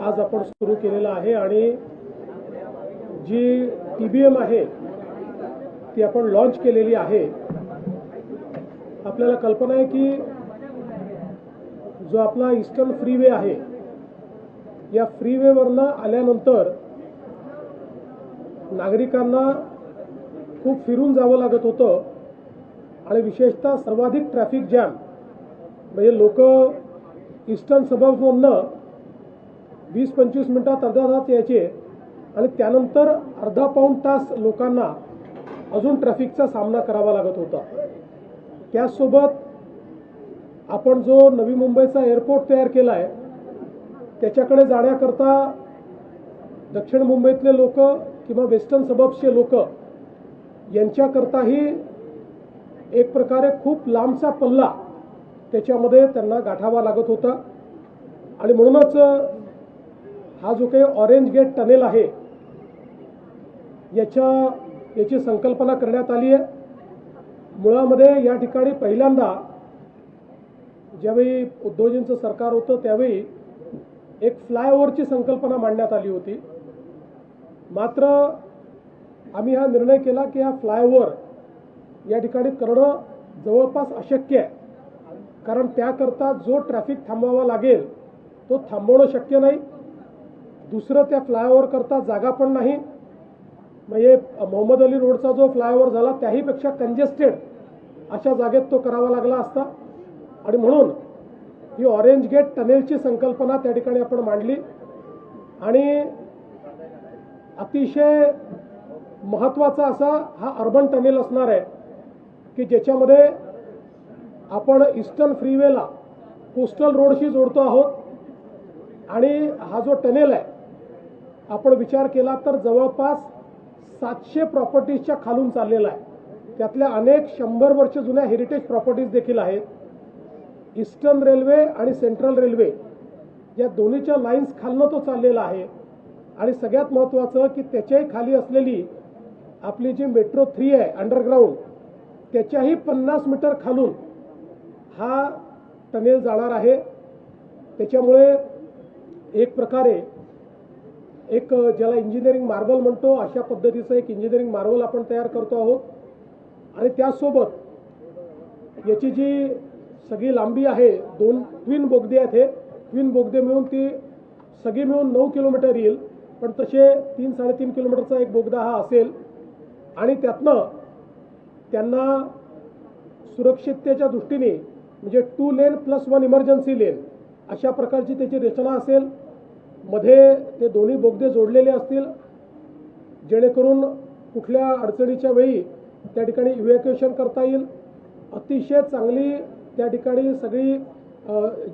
आज आपण सुरू केलेला आहे आणि जी टी बी एम आहे ती आपण लॉन्च केलेली आहे. आपल्याला कल्पना आहे की जो आपला ईस्टर्न फ्रीवे आहे या फ्रीवेवरनं आल्यानंतर नागरिकांना खूप फिरून जावं लागत होतं आणि विशेषतः सर्वाधिक ट्रॅफिक जॅम म्हणजे लोक ईस्टर्न सबर्बमधनं वीस पंचवीस मिनटात अर्धा तास यायचे आणि त्यानंतर अर्धा पाऊण तास लोकांना अजून ट्रॅफिकचा सामना करावा लागत होता. त्याचसोबत आपण जो नवी मुंबईचा एअरपोर्ट तयार केला आहे त्याच्याकडे जाण्याकरता दक्षिण मुंबईतले लोक किंवा वेस्टर्न सबब्सचे लोक यांच्याकरताही एक प्रकारे खूप लांबचा पल्ला त्याच्यामध्ये त्यांना गाठावा लागत होता. आणि म्हणूनच हा जो काही ऑरेंज गेट टनेल आहे याच्या याची संकल्पना करण्यात आली आहे. मुळामध्ये या ठिकाणी पहिल्यांदा ज्यावेळी उद्योजींचं सरकार होतं त्यावेळी एक फ्लायओव्हरची संकल्पना मांडण्यात आली होती. मात्र आम्ही हा निर्णय केला की हा फ्लायओव्हर या ठिकाणी करणं जवळपास अशक्य आहे. कारण त्याकरता जो ट्रॅफिक थांबवावा लागेल तो थांबवणं शक्य नाही. दुसरं त्या फ्लायओव्हर करता जागा पण नाही. म्हणजे मोहम्मद अली रोडचा जो फ्लायओव्हर झाला त्याहीपेक्षा कंजेस्टेड अशा जागेत तो करावा लागला असता. आणि म्हणून ही ऑरेंज गेट टनेलची संकल्पना त्या ठिकाणी आपण मांडली. आणि अतिशय महत्त्वाचा असा हा अर्बन टनेल असणार आहे की ज्याच्यामध्ये आपण ईस्टर्न फ्रीवेला कोस्टल रोडशी जोडतो आहोत. आणि हा जो टनेल आहे आपण विचार केला तर जवळपास सातशे प्रॉपर्टीजच्या खालून चाललेला आहे. त्यातल्या अनेक शंभर वर्ष जुन्या हेरिटेज प्रॉपर्टीज देखील आहेत. ईस्टर्न रेल्वे आणि सेंट्रल रेल्वे या दोन्हीच्या लाईन्स खालनं तो चाललेला आहे. आणि सगळ्यात महत्त्वाचं की त्याच्याही खाली असलेली आपली जी मेट्रो थ्री आहे अंडरग्राऊंड त्याच्याही पन्नास मीटर खालून हा टनेल जाणार आहे. त्याच्यामुळे एक प्रकारे एक ज्याला इंजिनिअरिंग मार्बल म्हणतो अशा पद्धतीचं एक इंजिनिअरिंग मार्बल आपण तयार करतो आहोत. आणि त्याचसोबत याची जी सगळी लांबी आहे दोन ट्विन बोगदे आहेत हे. ट्विन बोगदे मिळून ती सगळी मिळून नऊ किलोमीटर येईल. पण तसे तीन साडेतीन किलोमीटरचा एक बोगदा हा असेल. आणि त्यातनं त्यांना सुरक्षिततेच्या दृष्टीने म्हणजे two lane plus one emergency lane अशा प्रकारची त्याची रचना असेल. मध्ये ते दोन्ही बोगदे जोडलेले असतील जेणेकरून कुठल्या अडचणीच्या वेळी त्या ठिकाणी इव्हॅक्युएशन करता येईल. अतिशय चांगली त्या ठिकाणी सगळी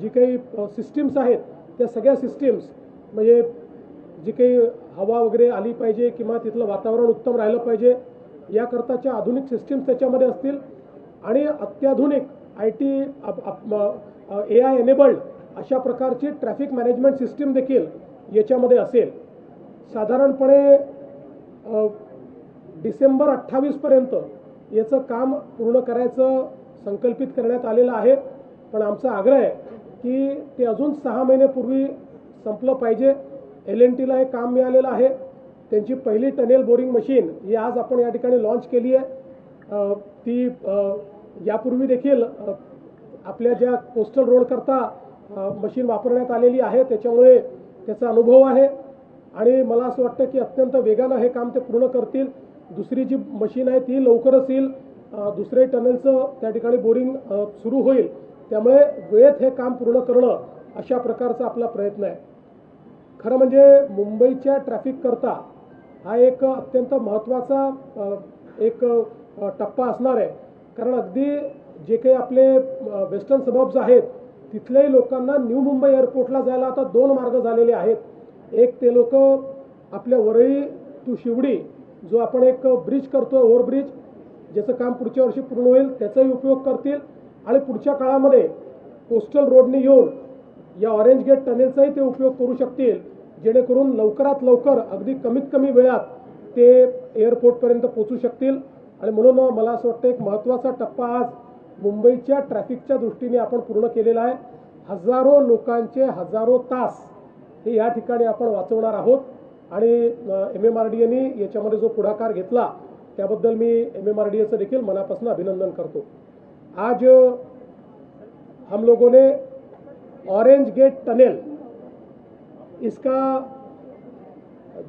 जी काही सिस्टीम्स आहेत त्या सगळ्या सिस्टीम्स म्हणजे जी काही हवा वगैरे आली पाहिजे किंवा तिथलं वातावरण उत्तम राहिलं पाहिजे याकरताच्या आधुनिक सिस्टीम्स त्याच्यामध्ये असतील. आणि अत्याधुनिक I T A I enabled अशा प्रकारची ट्रॅफिक मॅनेजमेंट सिस्टीम देखील याच्यामध्ये असेल. साधारणपणे डिसेंबर अठ्ठावीसपर्यंत याचं काम पूर्ण करायचं संकल्पित करण्यात आलेलं आहे. पण आमचा आग्रह आहे की ते अजून सहा महिन्यापूर्वी संपलं पाहिजे. एल एन टीला हे काम मिळालेलं आहे. त्यांची पहिली टनेल बोरिंग मशीन ही आज आपण या ठिकाणी लॉन्च केली आहे. ती यापूर्वी देखील आपल्या ज्या कोस्टल रोडकरता मशीन वापरण्यात आलेली आहे. त्याच्यामुळे त्याचा अनुभव आहे. आणि मला असं वाटतं की अत्यंत वेगानं हे काम ते पूर्ण करतील. दुसरी जी मशीन आहे ती लवकरच येईल. दुसरे टनलचं त्या ठिकाणी बोरिंग सुरू होईल. त्यामुळे वेळेत हे काम पूर्ण करणं अशा प्रकारचा आपला प्रयत्न आहे. खरं म्हणजे मुंबईच्या ट्रॅफिककरता हा एक अत्यंत महत्त्वाचा एक टप्पा असणार आहे. कारण अगदी जे काही आपले वेस्टर्न सबब्स आहेत तिथल्याही लोकांना न्यू मुंबई एअरपोर्टला जायला आता दोन मार्ग झालेले आहेत. एक ते लोक आपल्या वरळी टू शिवडी जो आपण एक ब्रिज करतो ओव्हरब्रिज ज्याचं काम पुढच्या वर्षी पूर्ण होईल त्याचाही उपयोग करतील. आणि पुढच्या काळामध्ये कोस्टल रोडने येऊन या ऑरेंज गेट टनेलचाही ते उपयोग करू शकतील. जेणेकरून लवकरात लवकर अगदी कमीत कमी वेळात ते एअरपोर्टपर्यंत पोचू शकतील. आणि म्हणून मला असं वाटतं एक महत्त्वाचा टप्पा आज मुंबईच्या ट्रॅफिकच्या दृष्टीने आपण पूर्ण केलेला आहे. हजारो लोकांचे हजारो तास हे या ठिकाणी आपण वाचवणार आहोत. आणि एम एम आर डी एनी याच्यामध्ये जो पुढाकार घेतला त्याबद्दल मी एम एम आर डी एचं देखील मनापासून अभिनंदन करतो. आज हम लोगों ने ऑरेंज गेट टनल इसका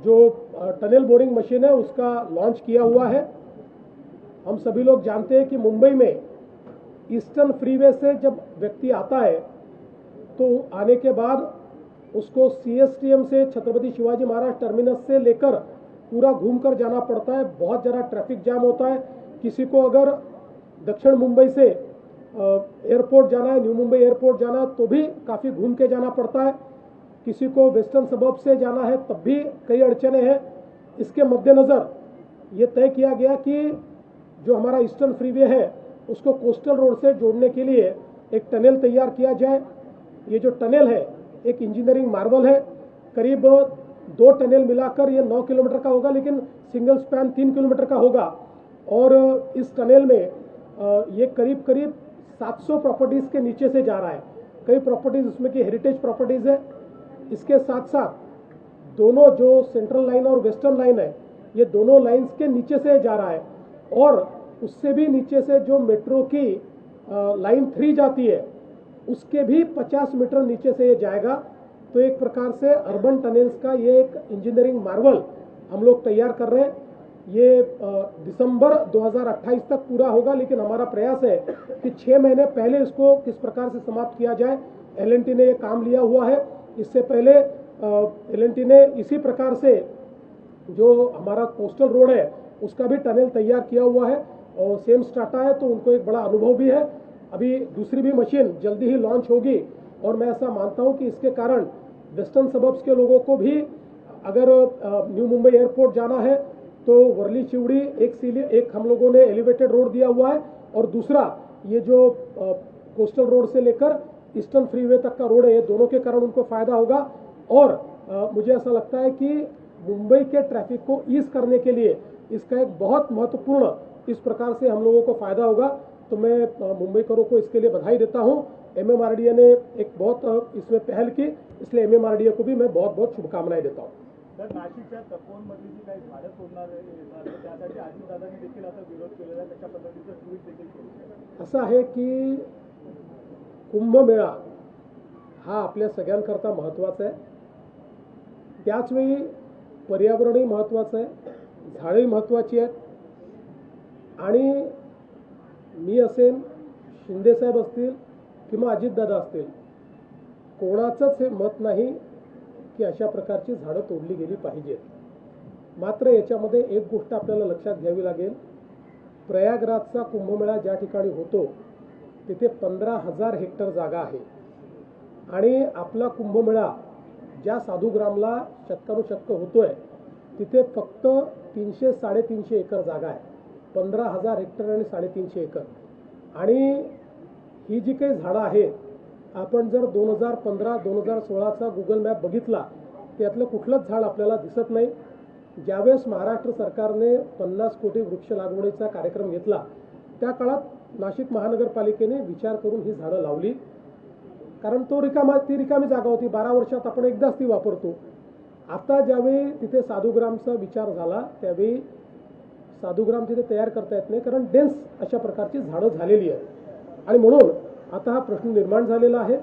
जो टनेल टनल बोरिंग मशीन है उसका लॉन्च किया हुआ है. हम सभी लोग जानते हैं कि मुंबई में ईस्टर्न फ्रीवे से जब व्यक्ति आता है तो आने के बाद उसको सीएसटीएम से छत्रपति शिवाजी महाराज टर्मिनस से लेकर पूरा घूमकर जाना पड़ता है। बहुत ज़्यादा ट्रैफ़िक जाम होता है। किसी को अगर दक्षिण मुंबई से एयरपोर्ट जाना है, न्यू मुंबई एयरपोर्ट जाना है तो भी काफ़ी घूम के जाना पड़ता है। किसी को वेस्टर्न सबब से जाना है, तब भी कई अड़चने हैं। इसके मद्देनज़र ये तय किया गया कि जो हमारा ईस्टर्न फ्रीवे है उसको कोस्टल रोड से जोड़ने के लिए एक टनल तैयार किया जाए। ये जो टनल है, एक इंजीनियरिंग मार्वल है। करीब दो टनल मिलाकर ये नौ किलोमीटर का होगा, लेकिन सिंगल स्पैन तीन किलोमीटर का होगा। और इस टनल में ये करीब करीब 700 प्रॉपर्टीज़ के नीचे से जा रहा है। कई प्रॉपर्टीज़ उसमें की हेरिटेज प्रॉपर्टीज़ है। इसके साथ साथ दोनों जो सेंट्रल लाइन और वेस्टर्न लाइन है, ये दोनों लाइन्स के नीचे से जा रहा है। और उससे भी नीचे से जो मेट्रो की लाइन थ्री जाती है, उसके भी 50 मीटर नीचे से ये जाएगा। तो एक प्रकार से अर्बन टनल्स का ये एक इंजीनियरिंग मार्वल हम लोग तैयार कर रहे हैं। ये दिसंबर 2028 तक पूरा होगा, लेकिन हमारा प्रयास है कि छः महीने पहले इसको किस प्रकार से समाप्त किया जाए। एलएनटी ने ये काम लिया हुआ है। इससे पहले एलएनटी ने इसी प्रकार से जो हमारा कोस्टल रोड है, उसका भी टनल तैयार किया हुआ है। और सेम स्टाटा है तो उनको एक बड़ा अनुभव भी है। अभी दूसरी भी मशीन जल्दी ही लॉन्च होगी और मैं ऐसा मानता हूँ कि इसके कारण वेस्टर्न सबब्स के लोगों को भी अगर न्यू मुंबई एयरपोर्ट जाना है तो वर्ली चिवड़ी एक सीली एक हम लोगों ने एलिवेटेड रोड दिया हुआ है और दूसरा ये जो कोस्टल रोड से लेकर ईस्टर्न फ्रीवे तक का रोड है ये दोनों के कारण उनको फ़ायदा होगा। और अ, मुझे ऐसा लगता है कि मुंबई के ट्रैफ़िक को ईज करने के लिए इसका एक बहुत महत्वपूर्ण इस प्रकार से हम लोगों को फायदा होगा तो मैं अ, मुंबईकरों को इसके लिए बधाई देता हूं। एमएमआरडीए ने एक बहुत इसमें पहल की इसलिए एमएमआरडीए को भी मैं बहुत बहुत शुभकामनाएं देता हूं। तर नाशिकच्या तपोवनमधली जी काही झाडं तोडणार येणार तर त्यासाठी अजितदादांनी देखील आता विरोध केलेला आहे तशा पद्धतीचं ट्विट देखील केलं असं आहे की कुंभमेळा हा आपल्या सगळ्यांकरता महत्त्वाचा आहे. त्याचवेळी पर्यावरणही महत्त्वाचं आहे झाडंही महत्त्वाची आहेत. आणि मी असेन शिंदेसाहेब असतील किंवा अजितदादा असतील कोणाचंच हे मत नाही की अशा प्रकारची झाडं तोडली गेली पाहिजेत. मात्र याच्यामध्ये एक गोष्ट आपल्याला लक्षात घ्यावी लागेल. प्रयागराजचा कुंभमेळा ज्या ठिकाणी होतो तिथे पंधरा हजार हेक्टर जागा आहे. आणि आपला कुंभमेळा ज्या साधुग्रामला शतकानुशतक होतोय तिथे फक्त तीनशे साडेतीनशे एकर जागा आहे. पंधरा हजार हेक्टर आणि साडेतीनशे एकर. आणि ही जी काही झाडं आहेत आपण जर दोन हजार पंधरा दोन हजार सोळाचा गुगल मॅप बघितला त्यातलं कुठलंच झाड आपल्याला दिसत नाही. ज्यावेळेस महाराष्ट्र सरकारने पन्नास कोटी वृक्ष लागवडीचा कार्यक्रम घेतला त्या काळात नाशिक महानगरपालिकेने विचार करून ही झाडं लावली. कारण तो रिकामा ती रिकामी जागा होती. बारा वर्षात आपण एकदाच ती वापरतो. आता ज्यावेळी तिथे साधुग्रामचा विचार झाला त्यावेळी साधुग्राम तिथे तयार करता येत नाही कारण डेन्स अशा प्रकारची झाडं झालेली आहेत. आणि म्हणून आता हा प्रश्न निर्माण झालेला आहे.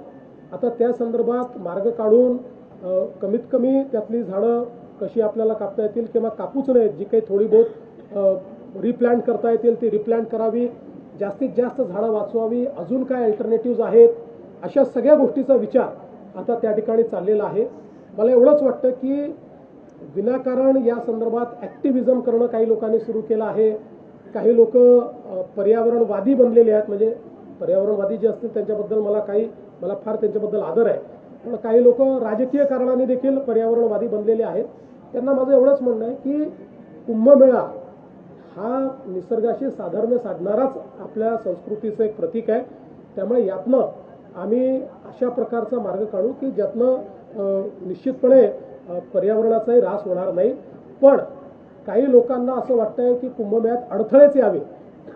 आता त्या संदर्भात मार्ग काढून कमीत कमी त्यातली झाडं कशी आपल्याला कापता येतील किंवा कापूच नयेत जी काही थोडी बहुत रिप्लांट करता येतील ती रिप्लांट करावी जास्तीत जास्त झाडं वाचवावी अजून काय अल्टरनेटिव्ज आहेत अशा सगळ्या गोष्टीचा विचार आता त्या ठिकाणी चाललेला आहे. मला एवढंच वाटतं की विनाकारण या संदर्भात ॲक्टिव्हिजम करणं काही लोकांनी सुरू केलं आहे. काही लोक पर्यावरणवादी बनलेले आहेत. म्हणजे पर्यावरणवादी जे असतील त्यांच्याबद्दल मला काही मला फार त्यांच्याबद्दल आदर आहे. पण काही लोक राजकीय कारणाने देखील पर्यावरणवादी बनलेले आहेत. त्यांना माझं एवढंच म्हणणं आहे की कुंभमेळा हा निसर्गाशी साधर्म्य साधणाराच आपल्या संस्कृतीचं एक प्रतीक आहे. त्यामुळे यातनं आम्ही अशा प्रकारचा मार्ग काढू की ज्यातनं निश्चितपणे पर्यावरणाचाही ऱ्हास होणार नाही. पण काही लोकांना असं वाटतंय की कुंभमेळ्यात अडथळेच यावे.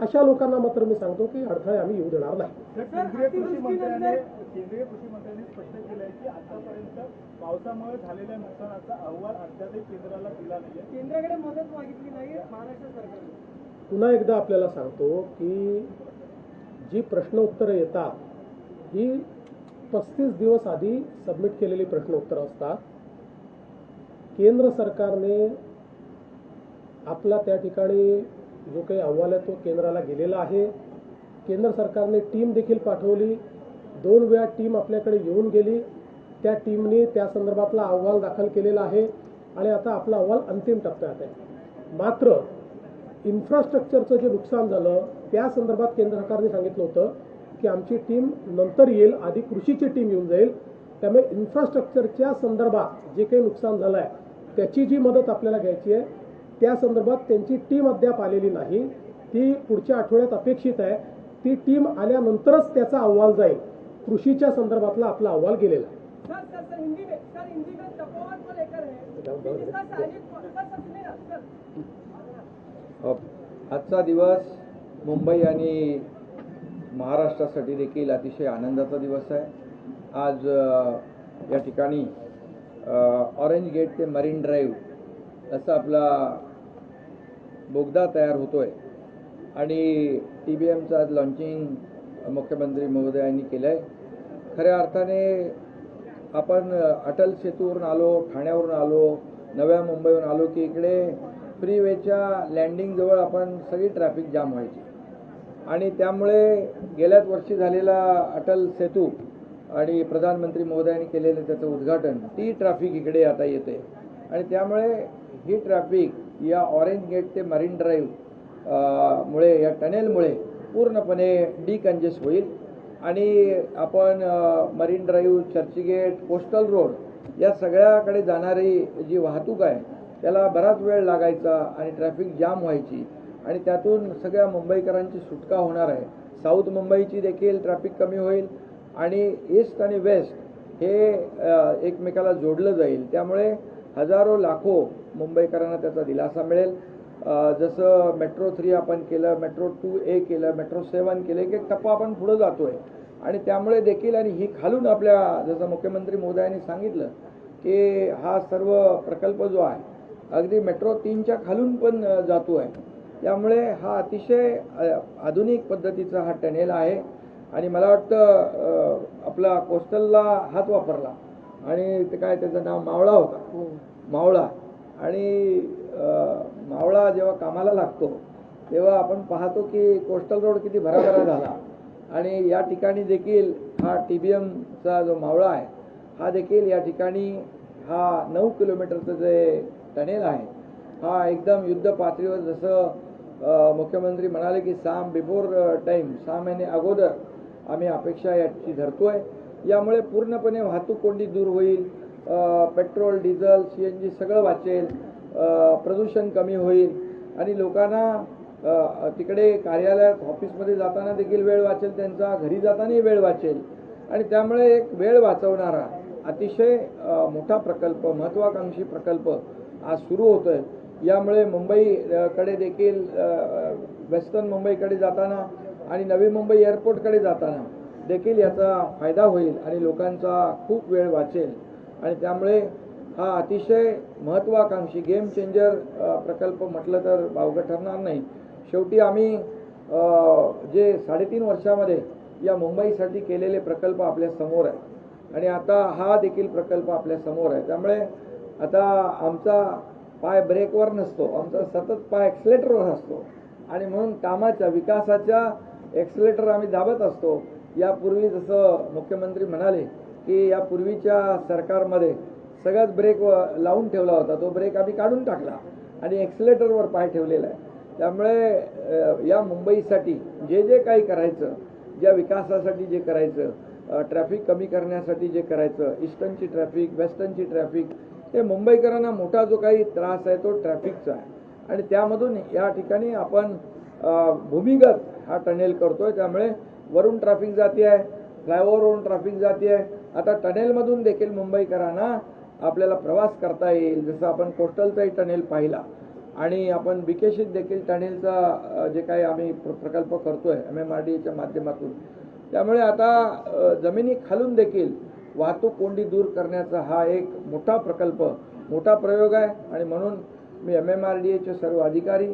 अशा लोकांना मात्र मी सांगतो की अडथळे आम्ही येऊ देणार नाही. केंद्रीय कृषी मंत्र्याने केंद्रीय कृषी मंत्र्यांनी स्पष्ट केलं आहे की आतापर्यंत पावसामुळे झालेल्या नुकसानाचा अहवाल अद्यापही केंद्राला दिला नाहीये. केंद्राकडे मदत मागितली नाही महाराष्ट्र सरकारने. पुन्हा एकदा आपल्याला सांगतो की जी प्रश्न उत्तरं येतात ही पस्तीस दिवस आधी सबमिट केलेली प्रश्न उत्तरं असतात. केंद्र सरकारने आपला त्या ठिकाणी जो काही अहवाल आहे तो केंद्राला गेलेला आहे. केंद्र सरकारने टीम देखील पाठवली. दोन वेळा टीम आपल्याकडे येऊन गेली. त्या टीमने त्या संदर्भातला अहवाल दाखल केलेला आहे आणि आता आपला अहवाल अंतिम टप्प्यात आहे. मात्र इन्फ्रास्ट्रक्चरचं जे नुकसान झालं त्या संदर्भात केंद्र सरकारने सांगितलं होतं की आमची टीम नंतर येईल आधी कृषीची टीम येऊन जाईल. त्यामुळे इन्फ्रास्ट्रक्चरच्या संदर्भात जे काही नुकसान झालं आहे त्याची जी मदत आपल्याला घ्यायची आहे त्या संदर्भात त्यांची टीम अद्याप आलेली नाही. ती पुढच्या आठवड्यात अपेक्षित आहे. ती टीम आल्यानंतरच त्याचा अहवाल जाईल. कृषीच्या संदर्भातला आपला अहवाल गेलेला आहे. है आजचा दिवस मुंबई आणि महाराष्ट्रासाठी देखील अतिशय आनंदाचा दिवस आहे. आज या ठिकाणी ऑरेंज गेट ते मरीन ड्राईव्ह असा आपला बोगदा तयार होतो आहे आणि टी बी एमचं आज लॉन्चिंग मुख्यमंत्री महोदयांनी केलं आहे खऱ्या अर्थाने आपण अटल सेतूवरून आलो ठाण्यावरून आलो नव्या मुंबईवरून आलो की इकडे फ्रीवेच्या लँडिंगजवळ आपण सगळी ट्रॅफिक जाम व्हायची. आणि त्यामुळे गेल्याच वर्षी झालेला अटल सेतू आणि प्रधानमंत्री मोदयांनी केलेलं त्याचं उद्घाटन ती ट्रॅफिक इकडे आता येते. आणि त्यामुळे ही ट्रॅफिक या ऑरेंज गेट ते मरीन ड्राईव्ह मुळे या टनेलमुळे पूर्णपणे डिकंजेस्ट होईल. आणि आपण marine drive Churchgate coastal road या सगळ्याकडे जाणारी जी वाहतूक आहे त्याला बराच वेळ लागायचा आणि ट्रॅफिक जाम व्हायची. आणि त्यातून सगळ्या मुंबईकरांची सुटका होणार आहे. साऊथ मुंबईची देखील ट्रॅफिक कमी होईल. आणि ईस्ट आणि वेस्ट हे एकमेकाला जोडलं जाईल. त्यामुळे हजारो लाखो मुंबईकरांना त्याचा दिलासा मिळेल. जसं मेट्रो थ्री आपण केलं मेट्रो टू ए केलं मेट्रो सेवन केलं एक एक टप्पा आपण पुढं जातो आहे आणि त्यामुळे देखील आणि ही खालून आपल्या जसं मुख्यमंत्री मोदयांनी सांगितलं की हा सर्व प्रकल्प जो आहे अगदी मेट्रो तीनच्या खालून पण जातो आहे त्यामुळे हा अतिशय आधुनिक पद्धतीचा हा टनेल आहे. आणि मला वाटतं आपला कोस्टलला हात वापरला. आणि ते काय त्याचं नाव मावळा होता. मावळा. आणि मावळा जेव्हा कामाला लागतो तेव्हा आपण पाहतो की कोस्टल रोड किती भराभरा झाला. आणि या ठिकाणी देखील हा टी बी एमचा जो मावळा आहे हा देखील या ठिकाणी हा नऊ किलोमीटरचं जे टनेल आहे हा एकदम युद्ध पातळीवर जसं मुख्यमंत्री म्हणाले की साम बिफोर टाईम सहा महिने अगोदर आम्ही अपेक्षा याची धरतोय. यामुळे पूर्णपणे वाहतूक कोंडी दूर होईल petrol diesel C N G सगळं वाचेल प्रदूषण कमी होईल आणि लोकांना तिकडे कार्यालयात ऑफिसमध्ये जाताना देखील वेळ वाचेल त्यांचा घरी जातानाही वेळ वाचेल. आणि त्यामुळे एक वेळ वाचवणारा अतिशय मोठा प्रकल्प महत्वाकांक्षी प्रकल्प आज सुरू होतोय. यामुळे मुंबईकडे देखील वेस्टर्न मुंबईकडे जाताना आणि नवी मुंबई एअरपोर्टकडे जाताना देखील याचा फायदा होईल आणि लोकांचा खूप वेळ वाचेल. आणि त्यामुळे हा अतिशय महत्वाकांक्षी गेम चेंजर प्रकल्प म्हटलं तर बावगं ठरणार नाही. शेवटी आम्ही जे साडेतीन वर्षामध्ये या मुंबईसाठी केलेले प्रकल्प आपल्यासमोर आहे. आणि आता हा देखील प्रकल्प आपल्यासमोर आहे. त्यामुळे आता आमचा पाय ब्रेकवर नसतो. आमचा सतत पाय ॲक्सिलेटरवर असतो. आणि म्हणून कामाच्या विकासाच्या ॲक्सिलेटर आम्ही दाबत असतो. यापूर्वी जसं मुख्यमंत्री म्हणाले की या पूर्वीच्या सरकारमध्ये सगळ्यात ब्रेक व- लावून ठेवला होता. तो ब्रेक आम्ही काढून टाकला आणि ॲक्सिलेटरवर पाय ठेवलेला आहे. त्यामुळे या मुंबईसाठी जे जे काही करायचं ज्या विकासासाठी जे करायचं ट्रॅफिक कमी करण्यासाठी जे करायचं ईस्टर्नची ट्रॅफिक वेस्टर्नची ट्रॅफिक हे मुंबईकरांना मोठा जो काही त्रास आहे तो ट्रॅफिकचा आहे. आणि त्यामधून या ठिकाणी आपण भूमिगत हा टनेल करतोय त्यामुळे वरून ट्रॅफिक जाते आहे फ्लायओव्हरवरून ट्रॅफिक जाते आहे. आता टनेलमधून देखील मुंबईकरांना आपल्याला प्रवास करता येईल. जसं आपण कोस्टलचाही टनेल पाहिला आणि आपण बिकेशीत देखील टनेलचा जे काही आम्ही प्र- प्रकल्प करतोय एम एम आर डीच्या माध्यमातून. त्यामुळे आता जमिनी खालून देखील वाहतूक कोंडी दूर करण्याचा हा एक मोठा प्रकल्प मोठा प्रयोग आहे. आणि म्हणून मी एम एम आर डी एचे सर्व अधिकारी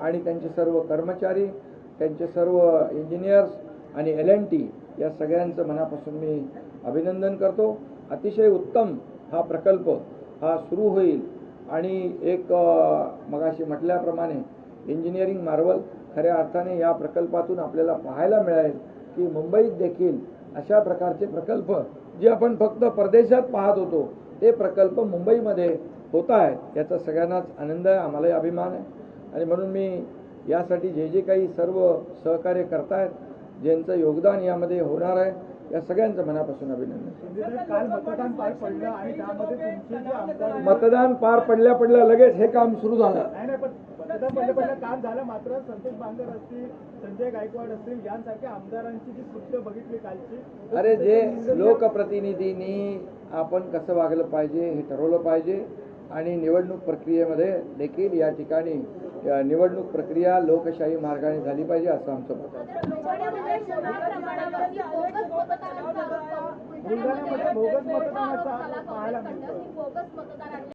आणि त्यांचे सर्व कर्मचारी त्यांचे सर्व इंजिनियर्स आणि एल एन टी या सगळ्यांचं मनापासून मी अभिनंदन करतो. अतिशय उत्तम हा प्रकल्प हा सुरू होईल. आणि एक मगाशी म्हटल्याप्रमाणे इंजिनिअरिंग मार्वल खऱ्या अर्थाने या प्रकल्पातून आपल्याला पाहायला मिळेल की मुंबईत देखील अशा प्रकारचे प्रकल्प जे आपण फक्त परदेशात पाहत होतो ते प्रकल्प मुंबईमध्ये होत आहेत. याचा सगळ्यांनाच आनंद आहे आम्हालाही अभिमान आहे. आणि म्हणून मी यासाठी जे जे काही सर्व सहकार्य करतायत ज्यांचं योगदान यामध्ये होणार आहे या सगळ्यांचं मनापासून अभिनंदन. मतदान पार पडल्या पडल्या लगेच हे काम सुरू झालं. काम झालं मात्र संतोष बांगर असतील संजय गायकवाड असतील यांसारख्या आमदारांची जी कृत्य बघितली कालची अरे जे लोकप्रतिनिधींनी आपण कसं वागलं पाहिजे हे ठरवलं पाहिजे. आणि निवडणूक प्रक्रियेमध्ये देखील या ठिकाणी निवडणूक प्रक्रिया लोकशाही मार्गाने झाली पाहिजे असं आमचं मत आहे.